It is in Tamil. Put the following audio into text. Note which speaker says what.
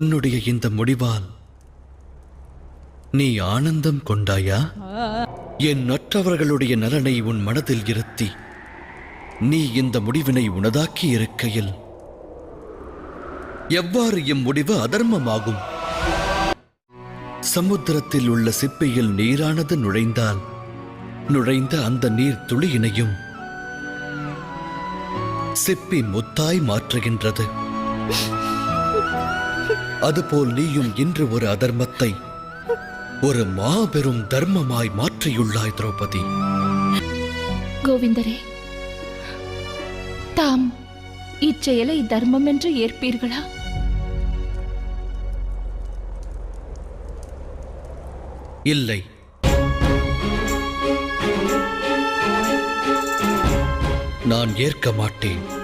Speaker 1: உன்னுடைய இந்த முடிவால் நீ ஆனந்தம் கொண்டாயா? என் மற்றவர்களுடைய நலனை உன் மனதில் இருத்தி நீ இந்த முடிவினை உனதாக்கி இருக்கையில் எவ்வாறு இம்முடிவு அதர்மமாகும்? சமுத்திரத்தில் உள்ள சிப்பியில் நீரானது நுழைந்தால் நுழைந்த அந்த நீர் துளியினையும் சிப்பி முத்தாய் மாற்றுகின்றது. அதுபோல் நீயும் இன்று ஒரு அதர்மத்தை ஒரு மாபெரும் தர்மமாய் மாற்றியுள்ளாய் திரௌபதி.
Speaker 2: கோவிந்தரே தாம் இச்செயலை தர்மம் என்று ஏற்பீர்களா?
Speaker 1: இல்லை. நான் ஏற்க மாட்டேன்.